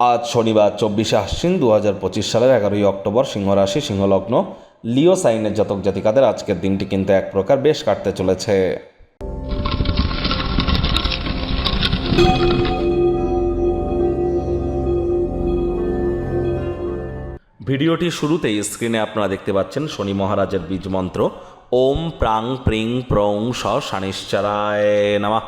আজ শনিবার চব্বিশে আশ্বিন দু হাজার পঁচিশ সালের এগারোই অক্টোবর সিংহ রাশি সিংহলগ্ন, লিও সাইনের জাতক জাতিকাদের আজকের দিনটি কিন্তু এক প্রকার বেশ কাটতে চলেছে। ভিডিওটি শুরুতেই স্ক্রিনে আপনারা দেখতে পাচ্ছেন শনি মহারাজের বীজ মন্ত্র, ওম প্রাং প্রিং প্রং স শানিশ্চারায় নামা।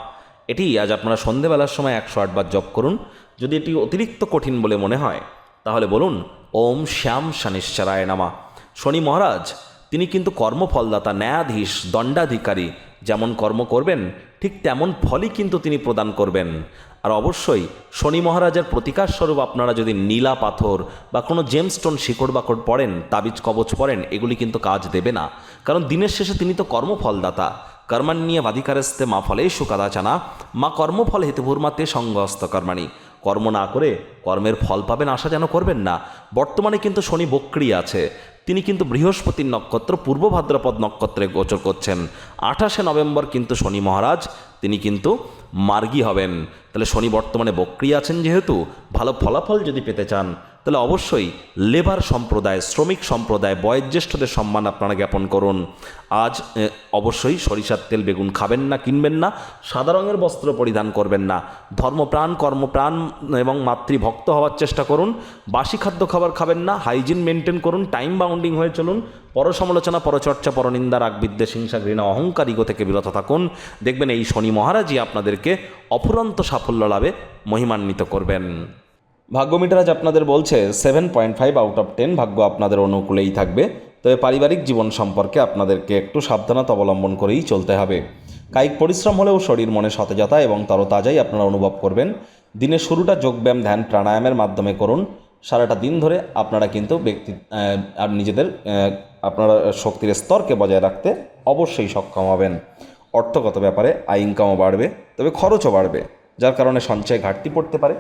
এটি আজ আপনারা সন্ধেবেলার সময় একশো আটবার জপ করুন। যদি এটি অতিরিক্ত কঠিন বলে মনে হয়, তাহলে বলুন, ওম শ্যাম শানিশ্চারায় নামা। শনি মহারাজ, তিনি কিন্তু কর্মফলদাতা, ন্যায়াধীশ, দণ্ডাধিকারী, যেমন কর্ম করবেন, ঠিক তেমন ফলই কিন্তু তিনি প্রদান করবেন। আর অবশ্যই, শনি মহারাজের প্রতিকার স্বরূপ আপনারা যদি নীলা পাথর বা কোনো জেমস্টোন শিকড় বাকড় পড়েন, তাবিজ কবচ পড়েন, এগুলি কিন্তু কাজ দেবে না। কারণ দিনের শেষে তিনি তো কর্মফলদাতা। কর্মান্নিয় বাধিকারস্তে মা ফলেষু কাদাচানা, মা কর্মফল হেতুভূর্মাতে সঙ্গস্ত কর্মাণী। কর্ম না করে কর্মের ফল পাবেন আশা যেন করবেন না। বর্তমানে কিন্তু শনি বক্রি আছে। তিনি কিন্তু বৃহস্পতির নক্ষত্র, পূর্ব ভাদ্রপদ নক্ষত্রে গোচর করছেন। আঠাশে নভেম্বর কিন্তু শনি মহারাজ, তিনি কিন্তু মার্গী হবেন। তাহলে শনি বর্তমানে বক্রিয়া আছেন যেহেতু, ভালো ফলাফল যদি পেতে চান, তাহলে অবশ্যই লেবার সম্প্রদায়, শ্রমিক সম্প্রদায়, বয়োজ্যেষ্ঠদের সম্মান আপনারা জ্ঞাপন করুন। আজ অবশ্যই সরিষার তেল বেগুন খাবেন না, কিনবেন না, সাদা রঙের বস্ত্র পরিধান করবেন না। ধর্মপ্রাণ, কর্মপ্রাণ এবং মাতৃভক্ত হওয়ার চেষ্টা করুন, বাসি খাদ্য খাবার খাবেন না, হাইজিন মেনটেন করুন, টাইম বাউন্ডিং হয়ে চলুন, পরসমালোচনা, পরচর্চা, পরনিন্দা রাগ বিদ্বেষ হিংসা, ঘৃণা, অহংকার, ইগো থেকে বিরত থাকুন। দেখবেন এই শনি মহারাজই আপনাদেরকে অফুরন্ত সাফল্য লাভে মহিমান্বিত করবেন। ভাগ্য মিটার আজ আপনাদের বলছে seven point five out of ten ভাগ্য আপনাদের অনুকূলেই থাকবে। তবে পারিবারিক জীবন সম্পর্কে আপনাদেরকে একটু সাবধানতা অবলম্বন করেই চলতে হবে। কায়িক পরিশ্রম হলেও শরীর মনে সতেজতা এবং তরতাজাই আপনারা অনুভব করবেন। দিনের শুরুটা যোগব্যায়াম, ধ্যান, প্রাণায়ামের মাধ্যমে করুন। সারাটা দিন ধরে আপনারা কিন্তু ব্যক্তি আর নিজেদের আপনারা শক্তির স্তরকে বজায় রাখতে অবশ্যই সক্ষম হবেন। অর্থগত ব্যাপারে আয় ইনকামও বাড়বে, তবে খরচও বাড়বে, যার কারণে সঞ্চয় ঘাটতি পড়তে পারে।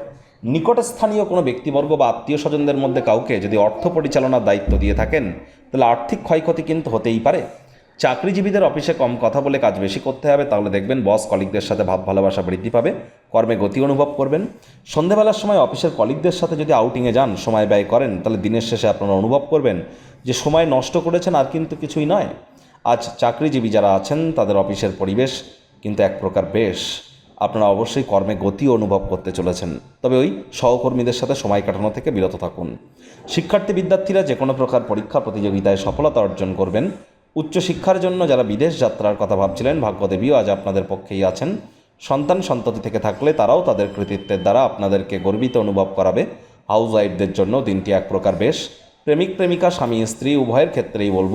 নিকটস্থানীয় কোনো ব্যক্তিবর্গ বা আত্মীয় স্বজনদের মধ্যে কাউকে যদি অর্থ পরিচালনার দায়িত্ব দিয়ে থাকেন, তাহলে আর্থিক ক্ষয়ক্ষতি কিন্তু হতেই পারে। চাকরিজীবীদের অফিসে কম কথা বলে কাজ বেশি করতে হবে, তাহলে দেখবেন বস কলিগদের সাথে ভাব ভালোবাসা বৃদ্ধি পাবে, কর্মে গতি অনুভব করবেন। সন্ধেবেলার সময় অফিসের কলিগদের সাথে যদি আউটিংয়ে যান, সময় ব্যয় করেন, তাহলে দিনের শেষে আপনারা অনুভব করবেন যে সময় নষ্ট করেছেন আর কিন্তু কিছুই নয়। আজ চাকরিজীবী যারা আছেন, তাদের অফিসের পরিবেশ কিন্তু এক প্রকার বেশ। আপনারা অবশ্যই কর্মে গতি অনুভব করতে চলেছেন। তবে ওই সহকর্মীদের সাথে সময় কাটানো থেকে বিরত থাকুন। শিক্ষার্থী বিদ্যার্থীরা যে কোনো প্রকার পরীক্ষা প্রতিযোগিতায় সফলতা অর্জন করবেন। উচ্চশিক্ষার জন্য যারা বিদেশ যাত্রার কথা ভাবছিলেন, ভাগ্যদেবীও আজ আপনাদের পক্ষেই আছেন। সন্তান সন্ততি থেকে থাকলে তারাও তাদের কৃতিত্বের দ্বারা আপনাদেরকে গর্বিত অনুভব করাবে। হাউস ওয়াইফদের জন্য দিনটি এক প্রকার বেশ। প্রেমিক, প্রেমিকা, স্বামী, স্ত্রী, উভয়ের ক্ষেত্রেই বলব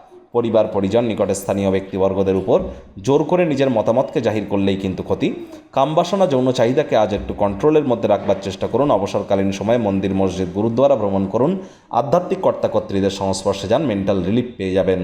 পরিবার, পরিজন, নিকটে স্থানীয় ব্যক্তিবর্গদের উপর জোর করে নিজের মতামতকে জাহির করলেই কিন্তু ক্ষতি। কামবাসনা যৌন চাহিদাকে আজ একটু কন্ট্রোলের মধ্যে রাখবার চেষ্টা করুন। অবসরকালীন সময়ে মন্দির, মসজিদ, গুরুদ্বারা ভ্রমণ করুন। আধ্যাত্মিক কর্তাকর্ত্রীদের সংস্পর্শে যান মেন্টাল রিলিফ পেয়ে যাবেন।